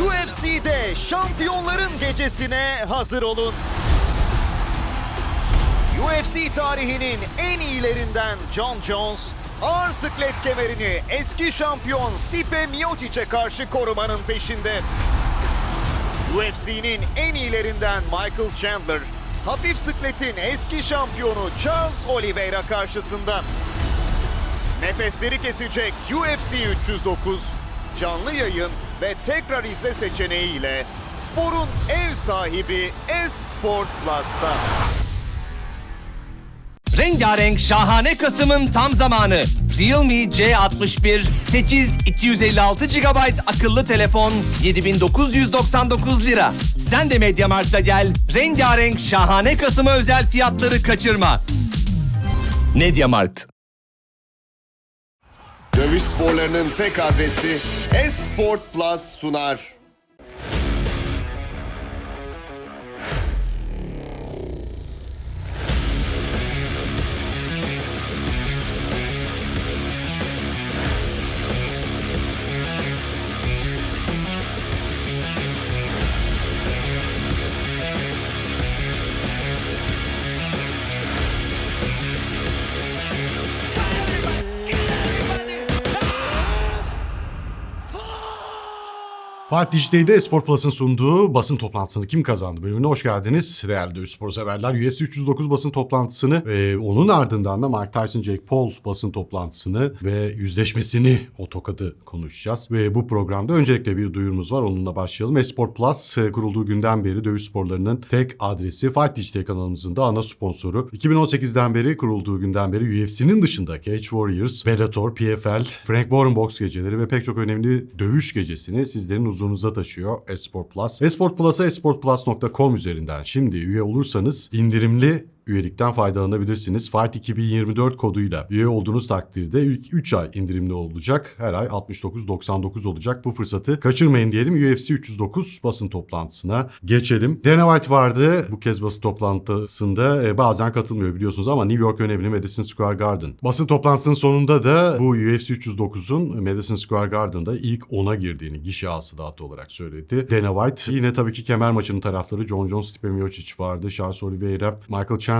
UFC'de şampiyonların gecesine hazır olun. UFC tarihinin en iyilerinden John Jones, ağır sıklet kemerini eski şampiyon Stipe Miocic'e karşı korumanın peşinde. UFC'nin en iyilerinden Michael Chandler, hafif sıkletin eski şampiyonu Charles Oliveira karşısında. Nefesleri kesecek UFC 309, canlı yayın ve tekrar izle seçeneğiyle sporun ev sahibi Esport Plus'ta. Rengarenk şahane Kasım'ın tam zamanı. Realme C61 8 256 GB akıllı telefon 7999 lira. Sen de Mediamarkt'a gel. Rengarenk şahane Kasım'a özel fiyatları kaçırma. Mediamarkt. Dövüş sporlarının tek adresi Esport Plus sunar. Fatih Dijitey'de Esport Plus'ın sunduğu basın toplantısını kim kazandı bölümüne hoş geldiniz. Değerli spor severler UFC 309 basın toplantısını ve onun ardından da Mike Tyson Jake Paul basın toplantısını ve yüzleşmesini o tokadı konuşacağız. Ve bu programda öncelikle bir duyurumuz var onunla başlayalım. Esport Plus e, kurulduğu günden beri dövüş sporlarının tek adresi Fight Dijitey kanalımızın da ana sponsoru. 2018'den beri kurulduğu günden beri UFC'nin dışında Cage Warriors, Bellator, PFL, Frank Warren Box geceleri ve pek çok önemli dövüş gecesini sizlerin huzurunuza taşıyor Esport Plus. Esport Plus'a esportplus.com üzerinden şimdi üye olursanız indirimli üyelikten faydalanabilirsiniz. Fight 2024 koduyla üye olduğunuz takdirde ilk 3 ay indirimli olacak. Her ay 69.99 olacak. Bu fırsatı kaçırmayın diyelim. UFC 309 basın toplantısına geçelim. Dana White vardı. Bu kez basın toplantısında e, bazen katılmıyor biliyorsunuz ama New York önemli Madison Square Garden. Basın toplantısının sonunda da bu UFC 309'un Madison Square Garden'da ilk 10'a girdiğini gişe hasılatı olarak söyledi. Dana White yine tabii ki kemer maçının tarafları John Jones, Stipe Miocic vardı. Charles Oliveira, Michael Chandler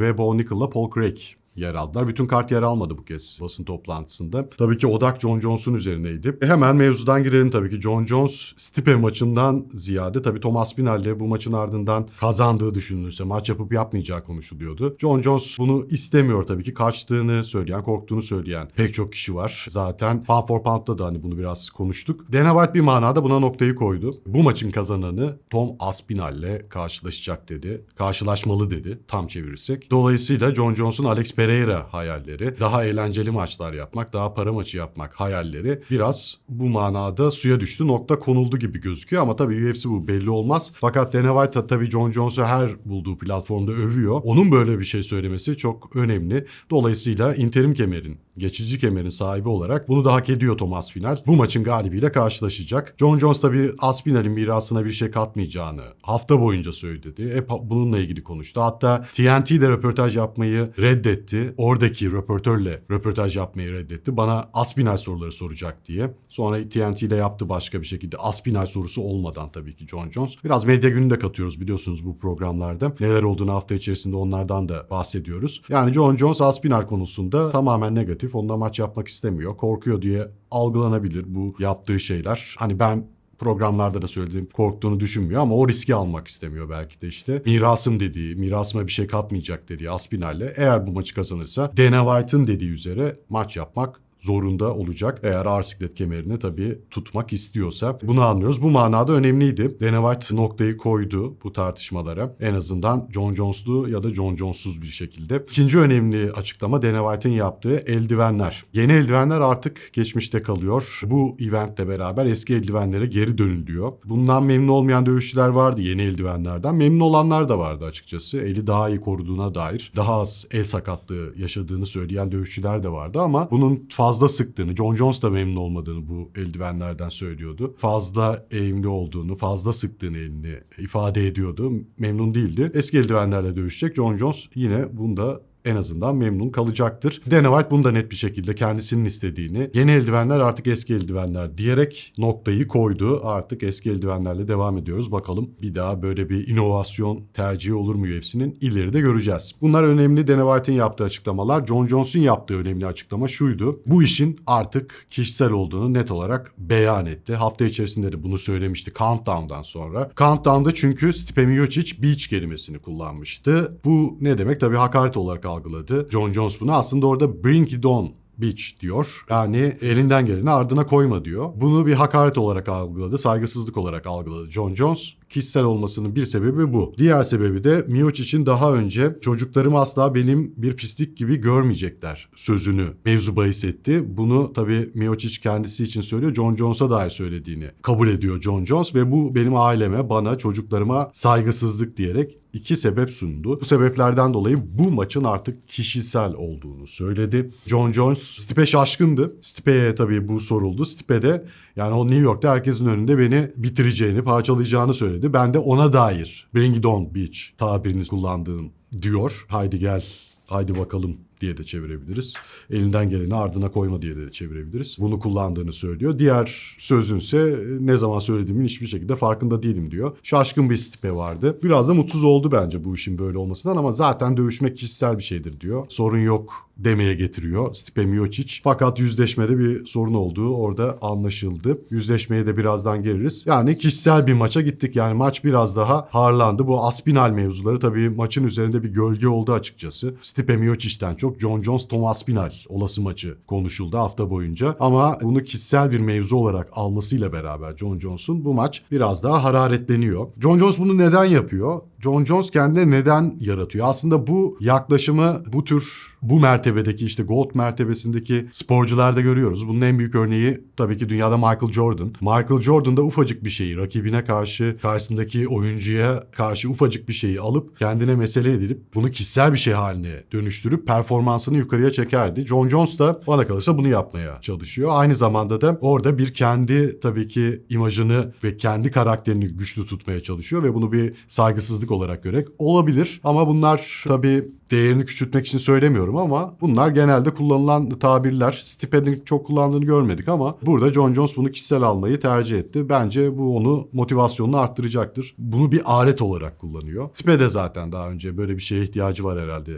ve Bo Nickel'la Paul Craig yer aldılar. Bütün kart yer almadı bu kez basın toplantısında. Tabii ki odak John Jones'un üzerineydi. E hemen mevzudan girelim tabii ki. John Jones Stipe maçından ziyade tabii Thomas Spinell'le bu maçın ardından kazandığı düşünülürse maç yapıp yapmayacağı konuşuluyordu. John Jones bunu istemiyor tabii ki. Kaçtığını söyleyen, korktuğunu söyleyen pek çok kişi var. Zaten Pound for Pound'da da hani bunu biraz konuştuk. Dana White bir manada buna noktayı koydu. Bu maçın kazananı Tom Aspinall'le karşılaşacak dedi. Karşılaşmalı dedi tam çevirirsek. Dolayısıyla John Jones'un Alex Pereira hayalleri, daha eğlenceli maçlar yapmak, daha para maçı yapmak hayalleri biraz bu manada suya düştü. Nokta konuldu gibi gözüküyor ama tabii UFC bu belli olmaz. Fakat Dana White tabii John Jones'u her bulduğu platformda övüyor. Onun böyle bir şey söylemesi çok önemli. Dolayısıyla interim kemerin, geçici kemerin sahibi olarak bunu da hak ediyor Thomas Aspinall. Bu maçın galibiyle karşılaşacak. John Jones tabii Aspinall'in mirasına bir şey katmayacağını hafta boyunca söyledi. Hep bununla ilgili konuştu. Hatta TNT'de röportaj yapmayı reddetti. Oradaki röportörle röportaj yapmayı reddetti. Bana Aspinall soruları soracak diye. Sonra TNT ile yaptı başka bir şekilde. Aspinall sorusu olmadan tabii ki John Jones. Biraz medya günü de katıyoruz biliyorsunuz bu programlarda. Neler olduğunu hafta içerisinde onlardan da bahsediyoruz. Yani John Jones Aspinall konusunda tamamen negatif. Onunla maç yapmak istemiyor. Korkuyor diye algılanabilir bu yaptığı şeyler. Hani ben programlarda da söylediğim korktuğunu düşünmüyor ama o riski almak istemiyor belki de işte. Mirasım dediği, mirasıma bir şey katmayacak dediği Aspinall'le eğer bu maçı kazanırsa Dana White'ın dediği üzere maç yapmak zorunda olacak. Eğer ağır siklet kemerini tabii tutmak istiyorsa. Bunu anlıyoruz. Bu manada önemliydi. Dana White noktayı koydu bu tartışmalara. En azından John Jones'lu ya da John Jones'suz bir şekilde. İkinci önemli açıklama Dana White'ın yaptığı eldivenler. Yeni eldivenler artık geçmişte kalıyor. Bu eventle beraber eski eldivenlere geri dönülüyor. Bundan memnun olmayan dövüşçüler vardı yeni eldivenlerden. Memnun olanlar da vardı açıkçası. Eli daha iyi koruduğuna dair. Daha az el sakatlığı yaşadığını söyleyen dövüşçüler de vardı ama bunun fazla fazla sıktığını, John Jones da memnun olmadığını bu eldivenlerden söylüyordu. Fazla eğimli olduğunu, fazla sıktığını elini ifade ediyordu. Memnun değildi. Eski eldivenlerle dövüşecek. John Jones yine bunda en azından memnun kalacaktır. Dana White bunu da net bir şekilde kendisinin istediğini, yeni eldivenler artık eski eldivenler diyerek noktayı koydu. Artık eski eldivenlerle devam ediyoruz. Bakalım bir daha böyle bir inovasyon tercihi olur mu UFC'nin? İleride göreceğiz. Bunlar önemli. Dana White'in yaptığı açıklamalar. John Jones'un yaptığı önemli açıklama şuydu. Bu işin artık kişisel olduğunu net olarak beyan etti. Hafta içerisinde de bunu söylemişti Countdown'dan sonra. Countdown'da çünkü Stipe Miocic beach kelimesini kullanmıştı. Bu ne demek? Tabii hakaret olarak algıladı. John Jones bunu aslında orada bring it on Beach diyor. Yani elinden geleni ardına koyma diyor. Bunu bir hakaret olarak algıladı, saygısızlık olarak algıladı John Jones. Kişisel olmasının bir sebebi bu. Diğer sebebi de Miocic'in daha önce çocuklarım asla benim bir pislik gibi görmeyecekler sözünü mevzu bahis etti. Bunu tabii Miocic kendisi için söylüyor. John Jones'a dair söylediğini kabul ediyor John Jones ve bu benim aileme, bana, çocuklarıma saygısızlık diyerek iki sebep sundu. Bu sebeplerden dolayı bu maçın artık kişisel olduğunu söyledi. John Jones Stipe şaşkındı. Stipe'ye tabii bu soruldu. Stipe de yani o New York'ta herkesin önünde beni bitireceğini, parçalayacağını söyledi. Ben de ona dair Bring It On Beach tabirini kullandığım diyor. Haydi gel, haydi bakalım diye de çevirebiliriz. Elinden geleni ardına koyma diye de çevirebiliriz. Bunu kullandığını söylüyor. Diğer sözünse ne zaman söylediğimin hiçbir şekilde farkında değilim diyor. Şaşkın bir stipe vardı. Biraz da mutsuz oldu bence bu işin böyle olmasından ama zaten dövüşmek kişisel bir şeydir diyor. Sorun yok demeye getiriyor Stipe Miocic. Fakat yüzleşmede bir sorun olduğu orada anlaşıldı. Yüzleşmeye de birazdan geliriz. Yani kişisel bir maça gittik. Yani maç biraz daha harlandı. Bu Aspinal mevzuları tabii maçın üzerinde bir gölge oldu açıkçası. Stipe Miocic'ten çok John Jones Tom Aspinal olası maçı konuşuldu hafta boyunca. Ama bunu kişisel bir mevzu olarak almasıyla beraber John Jones'un bu maç biraz daha hararetleniyor. John Jones bunu neden yapıyor? John Jones kendine neden yaratıyor? Aslında bu yaklaşımı bu tür bu mertebedeki işte gold mertebesindeki sporcularda görüyoruz. Bunun en büyük örneği tabii ki dünyada Michael Jordan. Michael Jordan da ufacık bir şeyi rakibine karşı karşısındaki oyuncuya karşı ufacık bir şeyi alıp kendine mesele edilip bunu kişisel bir şey haline dönüştürüp performansını yukarıya çekerdi. John Jones da bana kalırsa bunu yapmaya çalışıyor. Aynı zamanda da orada bir kendi tabii ki imajını ve kendi karakterini güçlü tutmaya çalışıyor ve bunu bir saygısızlık olarak görerek olabilir. Ama bunlar tabii değerini küçültmek için söylemiyorum ama bunlar genelde kullanılan tabirler. Stipe'nin çok kullandığını görmedik ama burada John Jones bunu kişisel almayı tercih etti. Bence bu onu motivasyonunu arttıracaktır. Bunu bir alet olarak kullanıyor. Stipe de zaten daha önce böyle bir şeye ihtiyacı var herhalde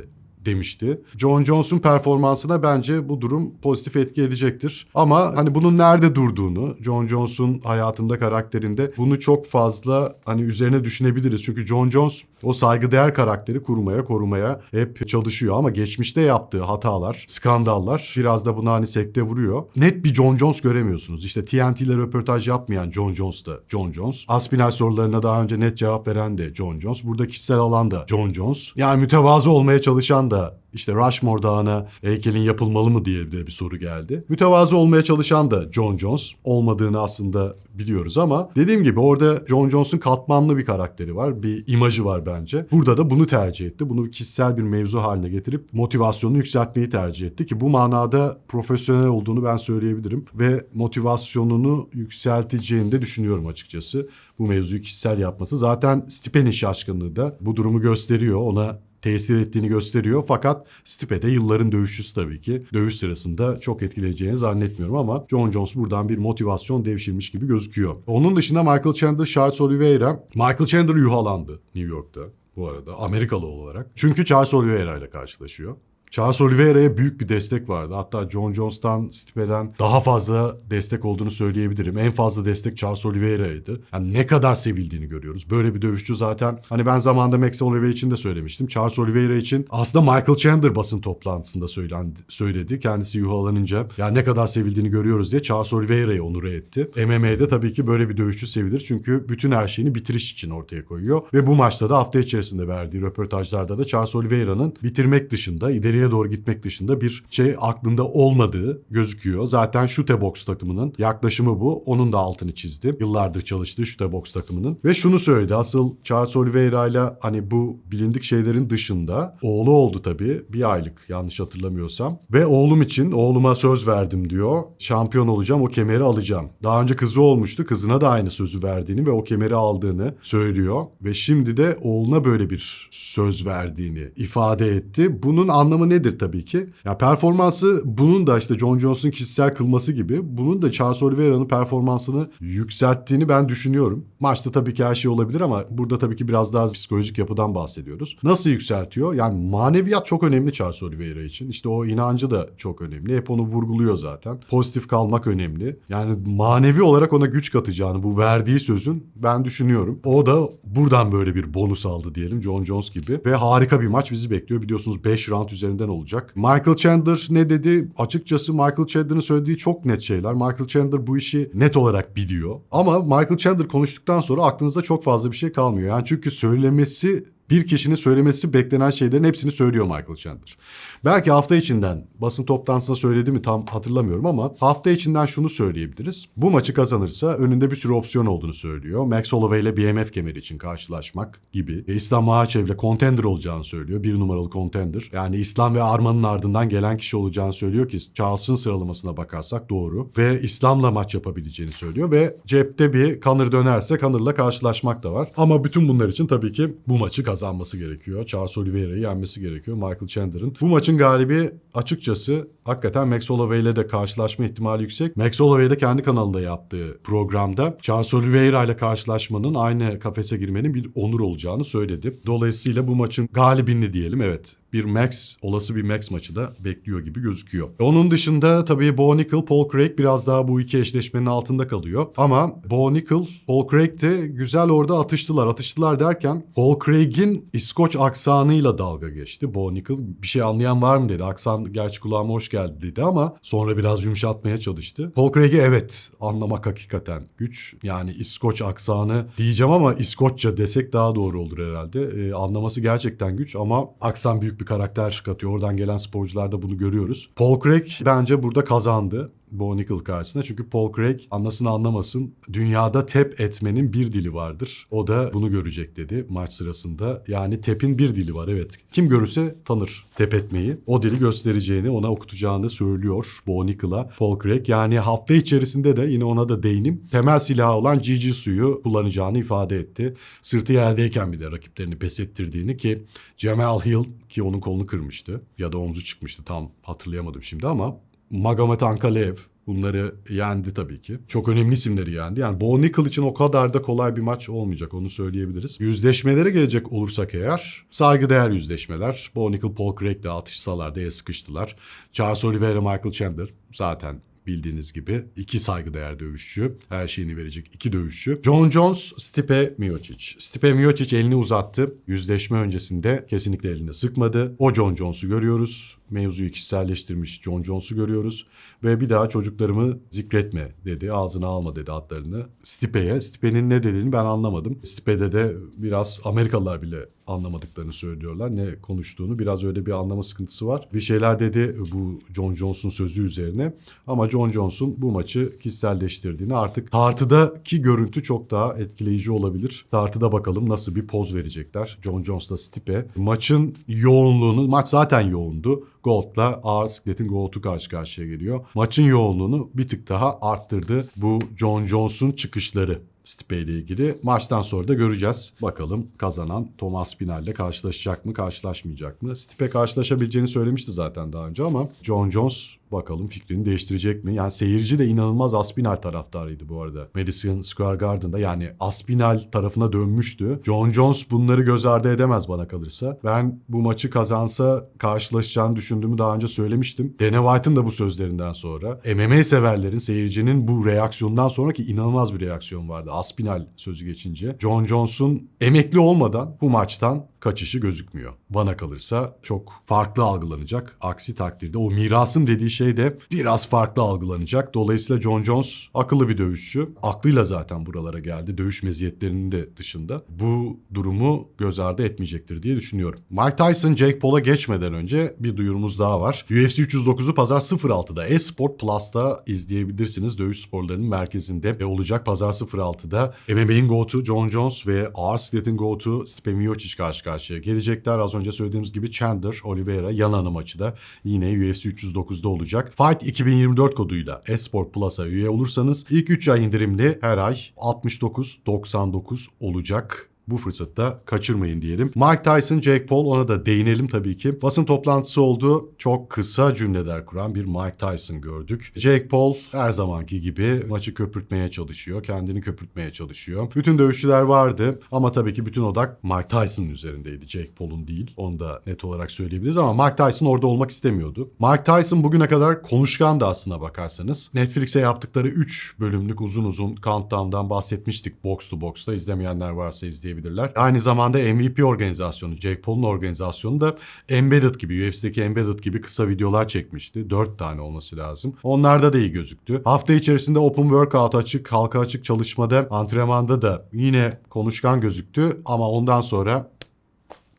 demişti. John Jones'un performansına bence bu durum pozitif etki edecektir. Ama hani bunun nerede durduğunu, John Jones'un hayatında, karakterinde bunu çok fazla hani üzerine düşünebiliriz. Çünkü John Jones o saygıdeğer karakteri kurmaya, korumaya hep çalışıyor ama geçmişte yaptığı hatalar, skandallar biraz da buna hani sekte vuruyor. Net bir John Jones göremiyorsunuz. İşte TNT ile röportaj yapmayan John Jones da John Jones. Aspinal sorularına daha önce net cevap veren de John Jones. Burada kişisel alanda John Jones. Yani mütevazı olmaya çalışan da işte Rushmore Dağı'na heykelin yapılmalı mı diye bir soru geldi. Mütevazı olmaya çalışan da John Jones. Olmadığını aslında biliyoruz ama dediğim gibi orada John Jones'un katmanlı bir karakteri var. Bir imajı var bence. Burada da bunu tercih etti. Bunu kişisel bir mevzu haline getirip motivasyonunu yükseltmeyi tercih etti ki bu manada profesyonel olduğunu ben söyleyebilirim ve motivasyonunu yükselteceğini de düşünüyorum açıkçası. Bu mevzuyu kişisel yapması. Zaten Stipe'nin şaşkınlığı da bu durumu gösteriyor. Ona tesir ettiğini gösteriyor. Fakat Stipe'de yılların dövüşçüsü tabii ki. Dövüş sırasında çok etkileyeceğini zannetmiyorum ama John Jones buradan bir motivasyon devşirmiş gibi gözüküyor. Onun dışında Michael Chandler, Charles Oliveira. Michael Chandler yuhalandı New York'ta bu arada Amerikalı olarak. Çünkü Charles Oliveira ile karşılaşıyor. Charles Oliveira'ya büyük bir destek vardı. Hatta John Jones'tan, Stipe'den daha fazla destek olduğunu söyleyebilirim. En fazla destek Charles Oliveira'ydı. Yani ne kadar sevildiğini görüyoruz. Böyle bir dövüşçü zaten. Hani ben zamanında Max Oliveira için de söylemiştim. Charles Oliveira için aslında Michael Chandler basın toplantısında söylendi, söyledi. Kendisi yuhalanınca ya ne kadar sevildiğini görüyoruz diye Charles Oliveira'yı onure etti. MMA'de tabii ki böyle bir dövüşçü sevilir. Çünkü bütün her şeyini bitiriş için ortaya koyuyor. Ve bu maçta da hafta içerisinde verdiği röportajlarda da Charles Oliveira'nın bitirmek dışında, ileri geriye doğru gitmek dışında bir şey aklında olmadığı gözüküyor. Zaten Şutebox takımının yaklaşımı bu. Onun da altını çizdi. Yıllardır çalıştığı Şutebox takımının. Ve şunu söyledi. Asıl Charles Oliveira ile hani bu bilindik şeylerin dışında oğlu oldu tabii. Bir aylık yanlış hatırlamıyorsam. Ve oğlum için oğluma söz verdim diyor. Şampiyon olacağım o kemeri alacağım. Daha önce kızı olmuştu. Kızına da aynı sözü verdiğini ve o kemeri aldığını söylüyor. Ve şimdi de oğluna böyle bir söz verdiğini ifade etti. Bunun anlamı nedir tabii ki? Ya performansı bunun da işte John Jones'un kişisel kılması gibi bunun da Charles Oliveira'nın performansını yükselttiğini ben düşünüyorum. Maçta tabii ki her şey olabilir ama burada tabii ki biraz daha psikolojik yapıdan bahsediyoruz. Nasıl yükseltiyor? Yani maneviyat çok önemli Charles Oliveira için. İşte o inancı da çok önemli. Hep onu vurguluyor zaten. Pozitif kalmak önemli. Yani manevi olarak ona güç katacağını bu verdiği sözün ben düşünüyorum. O da buradan böyle bir bonus aldı diyelim John Jones gibi. Ve harika bir maç bizi bekliyor. Biliyorsunuz 5 round üzerinden olacak. Michael Chandler ne dedi? Açıkçası Michael Chandler'ın söylediği çok net şeyler. Michael Chandler bu işi net olarak biliyor. Ama Michael Chandler konuştuktan sonra aklınızda çok fazla bir şey kalmıyor. Yani çünkü söylemesi bir kişinin söylemesi beklenen şeylerin hepsini söylüyor Michael Chandler. Belki hafta içinden basın toplantısında söyledi mi tam hatırlamıyorum ama hafta içinden şunu söyleyebiliriz. Bu maçı kazanırsa önünde bir sürü opsiyon olduğunu söylüyor. Max Holloway ile BMF kemeri için karşılaşmak gibi. E, İslam Makhachev ile contender olacağını söylüyor. Bir numaralı contender. Yani İslam ve Arman'ın ardından gelen kişi olacağını söylüyor ki Charles'ın sıralamasına bakarsak doğru. Ve İslam'la maç yapabileceğini söylüyor ve cepte bir Conor dönerse Conor'la karşılaşmak da var. Ama bütün bunlar için tabii ki bu maçı kazanması gerekiyor. Charles Oliveira'yı yenmesi gerekiyor Michael Chandler'ın. Bu maçın galibi açıkçası hakikaten Max Holloway ile de karşılaşma ihtimali yüksek. Max Holloway de kendi kanalında yaptığı programda Charles Oliveira ile karşılaşmanın aynı kafese girmenin bir onur olacağını söyledi. Dolayısıyla bu maçın galibini diyelim evet bir Max, olası bir Max maçı da bekliyor gibi gözüküyor. Onun dışında tabii Bo Nickel, Paul Craig biraz daha bu iki eşleşmenin altında kalıyor. Ama Bo Nickel, Paul Craig de güzel orada atıştılar. Atıştılar derken Paul Craig'in İskoç aksanıyla dalga geçti. Bo Nickel bir şey anlayan var mı dedi. Aksan gerçi kulağıma hoş geldi dedi ama sonra biraz yumuşatmaya çalıştı. Paul Craig'i evet anlamak hakikaten güç. Yani İskoç aksanı diyeceğim ama İskoçça desek daha doğru olur herhalde. Ee, anlaması gerçekten güç ama aksan büyük bir karakter katıyor. Oradan gelen sporcularda bunu görüyoruz. Paul Craig bence burada kazandı. Bo Nickel karşısında. Çünkü Paul Craig anlasın anlamasın dünyada tep etmenin bir dili vardır. O da bunu görecek dedi maç sırasında. Yani tepin bir dili var evet. Kim görürse tanır tep etmeyi. O dili göstereceğini ona okutacağını söylüyor Bo Nickel'a Paul Craig. Yani hafta içerisinde de yine ona da değinim. Temel silahı olan Jiu suyu kullanacağını ifade etti. Sırtı yerdeyken bir rakiplerini pes ettirdiğini ki Cemal Hill ki onun kolunu kırmıştı ya da omzu çıkmıştı tam hatırlayamadım şimdi ama Magomed Ankalev bunları yendi tabii ki. Çok önemli isimleri yendi. Yani Bo Nickel için o kadar da kolay bir maç olmayacak onu söyleyebiliriz. Yüzleşmelere gelecek olursak eğer saygıdeğer yüzleşmeler. Bo Nickel, Paul Craig de atışsalar diye sıkıştılar. Charles Oliveira, Michael Chandler zaten bildiğiniz gibi iki saygıdeğer dövüşçü. Her şeyini verecek iki dövüşçü. John Jones, Stipe Miocic. Stipe Miocic elini uzattı. Yüzleşme öncesinde kesinlikle elini sıkmadı. O John Jones'u görüyoruz. Mevzuyu kişiselleştirmiş John Jones'u görüyoruz. Ve bir daha çocuklarımı zikretme dedi. Ağzına alma dedi adlarını. Stipe'ye. Stipe'nin ne dediğini ben anlamadım. Stipe'de de biraz Amerikalılar bile anlamadıklarını söylüyorlar. Ne konuştuğunu biraz öyle bir anlama sıkıntısı var. Bir şeyler dedi bu John Jones'un sözü üzerine. Ama John Jones'un bu maçı kişiselleştirdiğini artık tartıdaki görüntü çok daha etkileyici olabilir. Tartıda bakalım nasıl bir poz verecekler. John Jones'la Stipe. Maçın yoğunluğunu, maç zaten yoğundu. Gold'la ağır sikletin Gold'u karşı karşıya geliyor. Maçın yoğunluğunu bir tık daha arttırdı bu John Jones'un çıkışları. Stipe ile ilgili. Maçtan sonra da göreceğiz. Bakalım kazanan Thomas Spinal ile karşılaşacak mı, karşılaşmayacak mı? Stipe karşılaşabileceğini söylemişti zaten daha önce ama John Jones bakalım fikrini değiştirecek mi? Yani seyirci de inanılmaz Aspinal taraftarıydı bu arada. Madison Square Garden'da yani Aspinal tarafına dönmüştü. John Jones bunları göz ardı edemez bana kalırsa. Ben bu maçı kazansa karşılaşacağını düşündüğümü daha önce söylemiştim. Dana White'ın da bu sözlerinden sonra MMA severlerin, seyircinin bu reaksiyondan sonraki inanılmaz bir reaksiyon vardı. Aspinal sözü geçince. John Jones'un emekli olmadan bu maçtan kaçışı gözükmüyor. Bana kalırsa çok farklı algılanacak. Aksi takdirde o mirasım dediği şey de biraz farklı algılanacak. Dolayısıyla John Jones akıllı bir dövüşçü. Aklıyla zaten buralara geldi. Dövüş meziyetlerinin de dışında. Bu durumu göz ardı etmeyecektir diye düşünüyorum. Mike Tyson Jake Paul'a geçmeden önce bir duyurumuz daha var. UFC 309'u pazar 06'da Esport Plus'ta izleyebilirsiniz. Dövüş sporlarının merkezinde ve olacak pazar 06'da MMA'in GOAT'u John Jones ve ağır sikletin GOAT'u Stipe Miocic karşı karşıya gelecekler. Az önce söylediğimiz gibi Chandler, Oliveira yan maçı da yine UFC 309'da olacak. Fight 2024 koduyla Esport Plus'a üye olursanız ilk 3 ay indirimli her ay 69.99 olacak. Bu fırsatta kaçırmayın diyelim. Mike Tyson, Jake Paul ona da değinelim tabii ki. Basın toplantısı oldu. Çok kısa cümleler kuran bir Mike Tyson gördük. Jake Paul her zamanki gibi maçı köpürtmeye çalışıyor. Kendini köpürtmeye çalışıyor. Bütün dövüşçüler vardı ama tabii ki bütün odak Mike Tyson'ın üzerindeydi. Jake Paul'un değil. Onu da net olarak söyleyebiliriz ama Mike Tyson orada olmak istemiyordu. Mike Tyson bugüne kadar konuşkan da aslına bakarsanız. Netflix'e yaptıkları 3 bölümlük uzun uzun countdown'dan bahsetmiştik. Box to Box'ta izlemeyenler varsa izleyebilirler. Aynı zamanda MVP organizasyonu, Jake Paul'un organizasyonu da Embedded gibi, UFC'deki Embedded gibi kısa videolar çekmişti. 4 tane olması lazım. Onlarda da iyi gözüktü. Hafta içerisinde Open Workout açık, halka açık çalışmada, antrenmanda da yine konuşkan gözüktü. Ama ondan sonra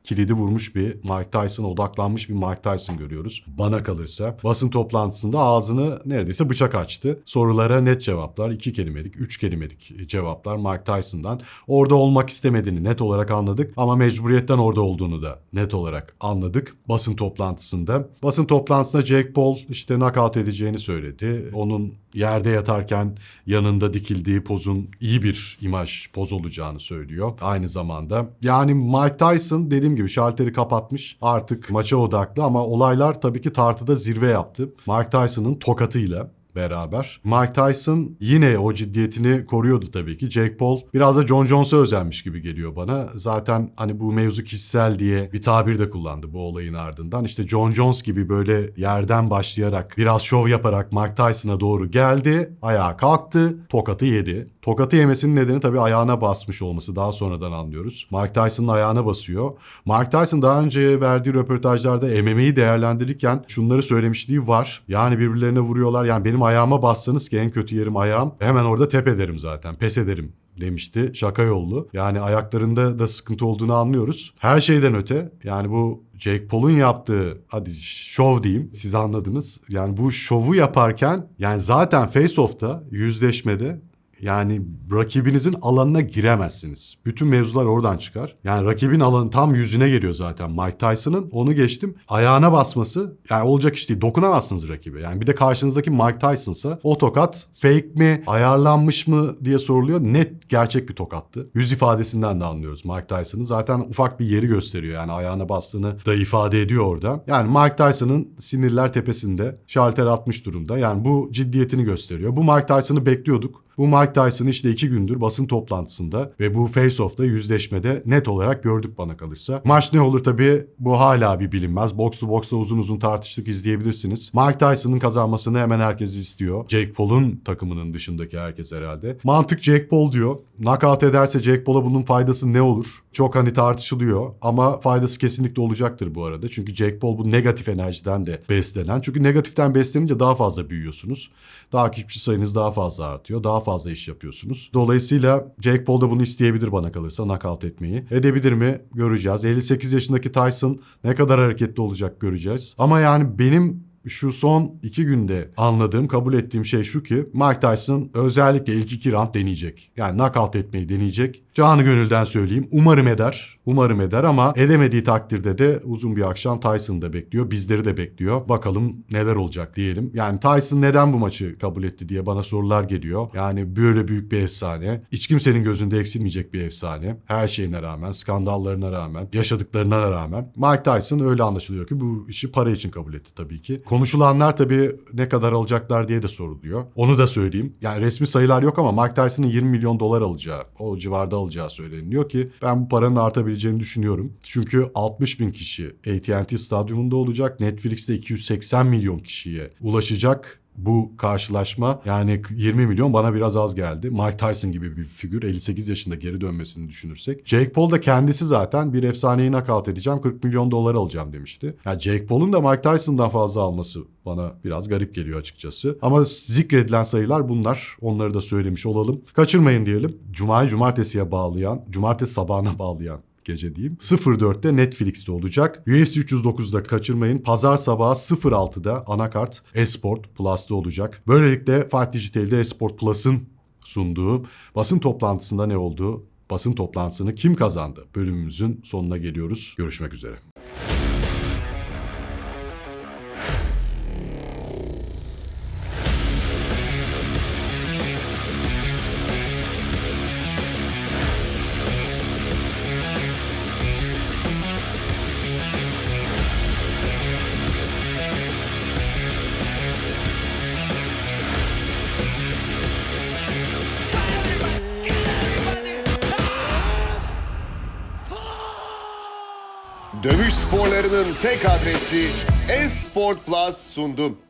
kilidi vurmuş bir Mike Tyson, odaklanmış bir Mike Tyson görüyoruz. Bana kalırsa basın toplantısında ağzını neredeyse bıçak açtı. Sorulara net cevaplar, iki kelimelik, üç kelimelik cevaplar Mike Tyson'dan. Orada olmak istemediğini net olarak anladık ama mecburiyetten orada olduğunu da net olarak anladık basın toplantısında. Basın toplantısında Jake Paul işte knockout edeceğini söyledi. Onun yerde yatarken yanında dikildiği pozun iyi bir imaj poz olacağını söylüyor. Aynı zamanda yani Mike Tyson dediğim gibi şalteri kapatmış. Artık maça odaklı ama olaylar tabii ki tartıda zirve yaptı. Mike Tyson'ın tokatıyla beraber. Mike Tyson yine o ciddiyetini koruyordu tabii ki. Jake Paul biraz da John Jones'a özenmiş gibi geliyor bana. Zaten hani bu mevzu kişisel diye bir tabir de kullandı bu olayın ardından. İşte John Jones gibi böyle yerden başlayarak biraz şov yaparak Mike Tyson'a doğru geldi. Ayağa kalktı. Tokatı yedi. Tokatı yemesinin nedeni tabii ayağına basmış olması. Daha sonradan anlıyoruz. Mike Tyson'ın ayağına basıyor. Mike Tyson daha önce verdiği röportajlarda MMA'yi değerlendirirken şunları söylemişliği var. Yani birbirlerine vuruyorlar. Yani benim ayağıma bassanız ki en kötü yerim ayağım. Hemen orada tep ederim zaten. Pes ederim demişti. Şaka yollu. Yani ayaklarında da sıkıntı olduğunu anlıyoruz. Her şeyden öte yani bu Jake Paul'un yaptığı hadi şov diyeyim siz anladınız. Yani bu şovu yaparken yani zaten Face Off'ta yüzleşmede yani rakibinizin alanına giremezsiniz. Bütün mevzular oradan çıkar. Yani rakibin alanı tam yüzüne geliyor zaten Mike Tyson'ın. Onu geçtim. Ayağına basması yani olacak iş değil. Dokunamazsınız rakibe. Yani bir de karşınızdaki Mike Tyson'sa o tokat fake mi, ayarlanmış mı diye soruluyor. Net gerçek bir tokattı. Yüz ifadesinden de anlıyoruz Mike Tyson'ın. Zaten ufak bir yeri gösteriyor. Yani ayağına bastığını da ifade ediyor orada. Yani Mike Tyson'ın sinirler tepesinde şalter atmış durumda. Yani bu ciddiyetini gösteriyor. Bu Mike Tyson'ı bekliyorduk. Bu Mike Tyson'ı işte iki gündür basın toplantısında ve bu face-off'ta yüzleşmede net olarak gördük bana kalırsa. Maç ne olur tabii bu hala bir bilinmez. Box to uzun uzun tartıştık izleyebilirsiniz. Mike Tyson'ın kazanmasını hemen herkes istiyor. Jake Paul'un takımının dışındaki herkes herhalde. Mantık Jake Paul diyor. Knockout ederse Jake Paul'a bunun faydası ne olur? Çok hani tartışılıyor ama faydası kesinlikle olacaktır bu arada. Çünkü Jake Paul bu negatif enerjiden de beslenen. Çünkü negatiften beslenince daha fazla büyüyorsunuz. Takipçi sayınız daha fazla artıyor. Daha fazla iş yapıyorsunuz. Dolayısıyla Jake Paul da bunu isteyebilir bana kalırsa knockout etmeyi. Edebilir mi? Göreceğiz. 58 yaşındaki Tyson ne kadar hareketli olacak göreceğiz. Ama yani benim şu son iki günde anladığım, kabul ettiğim şey şu ki Mike Tyson özellikle ilk iki round deneyecek. Yani knockout etmeyi deneyecek. Canı gönülden söyleyeyim. Umarım eder. Umarım eder ama edemediği takdirde de uzun bir akşam Tyson'ı da bekliyor. Bizleri de bekliyor. Bakalım neler olacak diyelim. Yani Tyson neden bu maçı kabul etti diye bana sorular geliyor. Yani böyle büyük bir efsane. Hiç kimsenin gözünde eksilmeyecek bir efsane. Her şeyine rağmen, skandallarına rağmen, yaşadıklarına rağmen. Mike Tyson öyle anlaşılıyor ki bu işi para için kabul etti tabii ki. Konuşulanlar tabii ne kadar alacaklar diye de soruluyor. Onu da söyleyeyim. Yani resmi sayılar yok ama Mike Tyson'ın 20 milyon dolar alacağı, o civarda alacağı söyleniyor ki ben bu paranın artabileceğini düşünüyorum. Çünkü 60 bin kişi AT&T stadyumunda olacak. Netflix'te 280 milyon kişiye ulaşacak bu karşılaşma yani 20 milyon bana biraz az geldi. Mike Tyson gibi bir figür 58 yaşında geri dönmesini düşünürsek. Jake Paul da kendisi zaten bir efsaneyi nakavt edeceğim 40 milyon dolar alacağım demişti. Yani Jake Paul'un da Mike Tyson'dan fazla alması bana biraz garip geliyor açıkçası. Ama zikredilen sayılar bunlar. Onları da söylemiş olalım. Kaçırmayın diyelim. Cuma'yı cumartesiye bağlayan, cumartesi sabahına bağlayan gece diyeyim. 04'te Netflix'te olacak. UFC 309'da kaçırmayın. Pazar sabahı 06'da anakart Esport Plus'ta olacak. Böylelikle Fight Digital'de Esport Plus'ın sunduğu basın toplantısında ne oldu? Basın toplantısını kim kazandı? Bölümümüzün sonuna geliyoruz. Görüşmek üzere. Tek adresi Esport Plus sundu.